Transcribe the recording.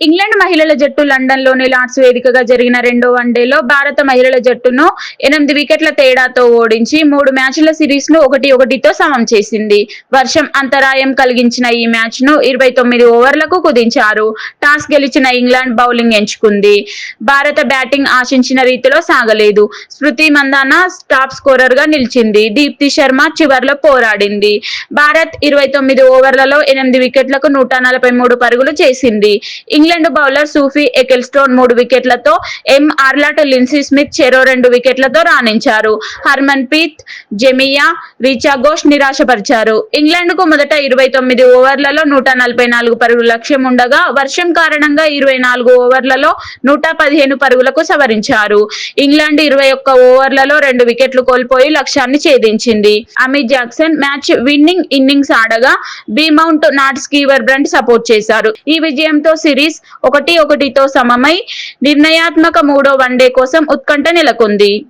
England మహిళల జట్టు లండన్లోని లార్డ్స్ వేదికగా జరిగిన రెండో వన్డేలో భారత మహిళల జట్టును ఎనిమిది వికెట్ల తేడాతో ఓడించి మూడు మ్యాచ్ల సిరీస్ను ఒకటి ఒకటితో సమం చేసింది. వర్షం అంతరాయం కలిగించిన ఈ మ్యాచ్ను ఇరవై తొమ్మిది ఓవర్లకు కుదించారు. టాస్ గెలిచిన ఇంగ్లాండ్ బౌలింగ్ ఎంచుకుంది. భారత బ్యాటింగ్ ఆశించిన రీతిలో సాగలేదు. స్మృతి మందాన టాప్ స్కోరర్గా నిలిచింది. దీప్తి శర్మ చివర్లో పోరాడింది. భారత్ ఇరవై తొమ్మిది ఓవర్లలో ఎనిమిది వికెట్లకు నూట నలభై మూడు పరుగులు చేసింది. England England bowler Sophie Ecclestone మూడు వికెట్లతో ఎం ఆర్లాట లిన్సీ స్మిత్ చెరో రెండు వికెట్లతో రాణించారు. Harmanpreet Jemimah Richa Ghosh నిరాశపరిచారు. ఇంగ్లాండ్కు మొదట ఇరవై తొమ్మిది ఓవర్లలో నూట నలభై నాలుగు పరుగుల లక్ష్యం ఉండగా వర్షం కారణంగా ఇరవై నాలుగు ఓవర్లలో నూట పదిహేను పరుగులకు సవరించారు. ఇంగ్లాండ్ ఇరవై ఒక్క ఓవర్లలో రెండు వికెట్లు కోల్పోయి లక్ష్యాన్ని ఛేదించింది. Amit Jackson match winning innings ఆడగా Beaumont not Sciver Brunt support చేశారు. ఈ విజయంతో సిరీస్ ఒకటి ఒకటితో సమమై నిర్ణయాత్మక మూడో వన్డే కోసం ఉత్కంఠ నెలకొంది.